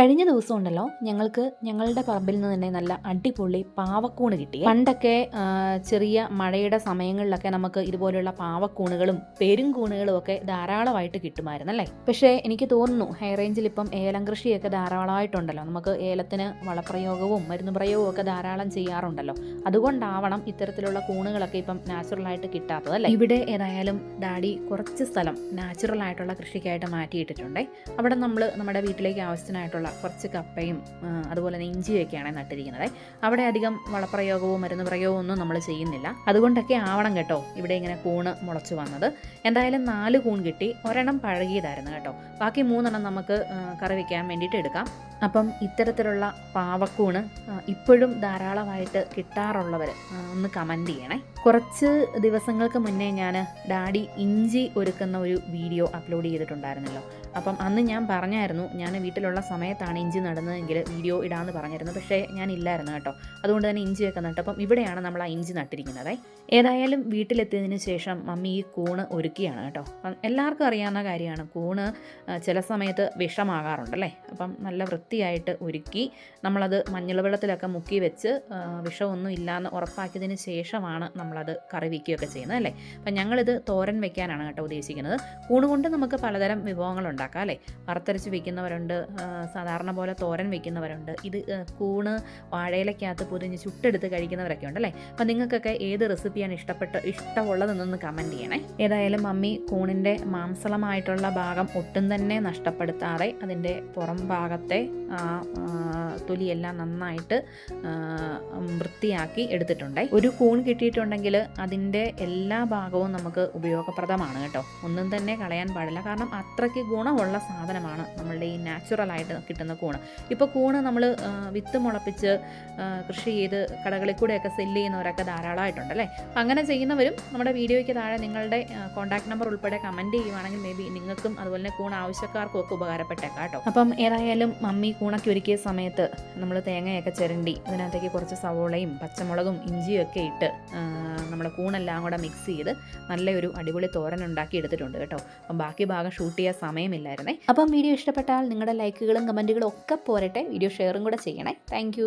കഴിഞ്ഞ ദിവസം ഉണ്ടല്ലോ ഞങ്ങൾക്ക് ഞങ്ങളുടെ പറമ്പിൽ നിന്ന് തന്നെ നല്ല അടിപൊളി പാവക്കൂണ് കിട്ടി. പണ്ടൊക്കെ ചെറിയ മഴയുടെ സമയങ്ങളിലൊക്കെ നമുക്ക് ഇതുപോലെയുള്ള പാവക്കൂണുകളും പെരുംകൂണുകളും ഒക്കെ ധാരാളമായിട്ട് കിട്ടുമായിരുന്നു അല്ലേ? പക്ഷേ എനിക്ക് തോന്നുന്നു ഹൈ റേഞ്ചിൽ ഇപ്പം ഏലം കൃഷിയൊക്കെ ധാരാളമായിട്ടുണ്ടല്ലോ. നമുക്ക് ഏലത്തിന് വളപ്രയോഗവും മരുന്ന് പ്രയോഗവും ഒക്കെ ധാരാളം ചെയ്യാറുണ്ടല്ലോ. അതുകൊണ്ടാവണം ഇത്തരത്തിലുള്ള കൂണുകളൊക്കെ ഇപ്പം നാച്ചുറലായിട്ട് കിട്ടാത്തത് അല്ലേ? ഇവിടെ ഏതായാലും ഡാഡി കുറച്ച് സ്ഥലം നാച്ചുറൽ ആയിട്ടുള്ള കൃഷിക്കായിട്ട് മാറ്റിയിട്ടിട്ടുണ്ട്. അവിടെ നമ്മൾ നമ്മുടെ വീട്ടിലേക്ക് ആവശ്യത്തിനായിട്ടുള്ള കുറച്ച് കപ്പയും അതുപോലെ തന്നെ ഇഞ്ചിയൊക്കെയാണ് നട്ടിരിക്കുന്നത്. അവിടെ അധികം വളപ്രയോഗവും മരുന്ന് പ്രയോഗവും ഒന്നും നമ്മൾ ചെയ്യുന്നില്ല. അതുകൊണ്ടൊക്കെ ആവണം കേട്ടോ ഇവിടെ ഇങ്ങനെ കൂണ് മുളച്ചു വന്നത്. എന്തായാലും നാല് കൂൺ കിട്ടി. ഒരെണ്ണം പഴകിയതായിരുന്നു കേട്ടോ. ബാക്കി മൂന്നെണ്ണം നമുക്ക് കറി വയ്ക്കാൻ വേണ്ടിയിട്ട് എടുക്കാം. അപ്പം ഇത്തരത്തിലുള്ള പാവക്കൂണ് ഇപ്പോഴും ധാരാളമായിട്ട് കിട്ടാറുള്ളവർ ഒന്ന് കമന്റ് ചെയ്യണേ. കുറച്ച് ദിവസങ്ങൾക്ക് മുന്നേ ഞാൻ ഡാഡി ഇഞ്ചി ഒരുക്കുന്ന ഒരു വീഡിയോ അപ്ലോഡ് ചെയ്തിട്ടുണ്ടായിരുന്നല്ലോ. അപ്പം അന്ന് ഞാൻ പറഞ്ഞായിരുന്നു ഞാൻ വീട്ടിലുള്ള സമയത്താണ് ഇഞ്ചി നടുന്നതെങ്കിൽ വീഡിയോ ഇടാമെന്ന് പറഞ്ഞിരുന്നു പക്ഷേ ഞാൻ ഇല്ലായിരുന്നു കേട്ടോ. അതുകൊണ്ട് തന്നെ ഇഞ്ചിയൊക്കെ നട്ടു. അപ്പം ഇവിടെയാണ് നമ്മൾ ആ ഇഞ്ചി നട്ടിരിക്കുന്നത്. ഏതായാലും വീട്ടിലെത്തിയതിന് ശേഷം മമ്മി ഈ കൂണ് ഒരുക്കിയാണ് കേട്ടോ. എല്ലാവർക്കും അറിയാവുന്ന കാര്യമാണ്. കൂണ് ചില സമയത്ത് വിഷമാകാറുണ്ടല്ലേ അപ്പം നല്ല വൃത്തിയായിട്ട് ഒരുക്കി നമ്മളത് മഞ്ഞൾ വെള്ളത്തിലൊക്കെ മുക്കി വെച്ച് വിഷമൊന്നും ഇല്ലാന്ന് ഉറപ്പാക്കിയതിന് ശേഷമാണ് നമ്മളത് കറി വയ്ക്കുകയൊക്കെ ചെയ്യുന്നത് അല്ലേ? അപ്പം ഞങ്ങളിത് തോരൻ വെക്കാനാണ് കേട്ടോ ഉദ്ദേശിക്കുന്നത്. കൂണ് കൊണ്ട് നമുക്ക് പലതരം വിഭവങ്ങൾ ഉണ്ടാക്കാം അല്ലേ? വറുത്തരച്ച് വെക്കുന്നവരുണ്ട് സാധാരണ പോലെ തോരൻ വെക്കുന്നവരുണ്ട്. ഇത് കൂണ് വാഴയിലക്കകത്ത് പൊതിഞ്ഞ് ചുട്ടെടുത്ത് കഴിക്കുന്നവരൊക്കെ ഉണ്ട് അല്ലേ? അപ്പം നിങ്ങൾക്കൊക്കെ ഏത് റെസിപ്പിയാണ് ഇഷ്ടപ്പെട്ട് ഇഷ്ടമുള്ളതെന്നൊന്ന് കമന്റ് ചെയ്യണേ. ഏതായാലും മമ്മി കൂണിന്റെ മാംസളമായിട്ടുള്ള ഭാഗം ഒട്ടും തന്നെ നഷ്ടപ്പെടുത്താതെ അതിന്റെ പുറം ഭാഗത്തെ ആ, തൊലിയെല്ലാം നന്നായിട്ട് വൃത്തിയാക്കി എടുത്തിട്ടുണ്ട്. ഒരു കൂൺ കിട്ടിയിട്ടുണ്ടെങ്കിൽ അതിന്റെ എല്ലാ ഭാഗവും നമുക്ക് ഉപയോഗപ്രദമാണ് കേട്ടോ. ഒന്നും തന്നെ കളയാൻ പാടില്ല. കാരണം അത്രയ്ക്ക് ഗുണമുള്ള സാധനമാണ് നമ്മളുടെ ഈ നാച്ചുറലായിട്ട് കിട്ടുന്ന കൂണ്. ഇപ്പോൾ കൂണ് നമ്മൾ വിത്ത് മുളപ്പിച്ച് കൃഷി ചെയ്ത് കടകളിൽ കൂടെയൊക്കെ സെല്ല് ചെയ്യുന്നവരൊക്കെ ധാരാളമായിട്ടുണ്ട് അല്ലേ? അങ്ങനെ ചെയ്യുന്നവരും നമ്മുടെ വീഡിയോയ്ക്ക് താഴെ നിങ്ങളുടെ കോൺടാക്ട് നമ്പർ ഉൾപ്പെടെ കമന്റ് ചെയ്യുവാണെങ്കിൽ മേ ബി നിങ്ങൾക്കും അതുപോലെ തന്നെ കൂൺ ആവശ്യക്കാർക്കും ഒക്കെ ഉപകാരപ്പെട്ടേക്കാം കേട്ടോ. അപ്പം ഏതായാലും മമ്മി കൂണൊക്കെ ഒരുക്കിയ സമയത്ത് നമ്മൾ തേങ്ങയൊക്കെ ചിരണ്ടി അതിനകത്തേക്ക് കുറച്ച് സവോളയും പച്ചമുളകും ഇഞ്ചിയും ഒക്കെ ഇട്ട് നമ്മൾ കൂണെല്ലാം കൂടെ മിക്സ് ചെയ്ത് നല്ലൊരു അടിപൊളി തോരൻ ഉണ്ടാക്കി എടുത്തിട്ടുണ്ട് കേട്ടോ. അപ്പം ബാക്കി ഭാഗം ഷൂട്ട് ചെയ്യാൻ സമയമില്ലായിരുന്നേ അപ്പം വീഡിയോ ഇഷ്ടപ്പെട്ടാൽ നിങ്ങളുടെ ലൈക്കുകളും കമന്റുകളും ഒക്കെ പോരട്ടെ. വീഡിയോ ഷെയറും കൂടെ ചെയ്യണേ. താങ്ക്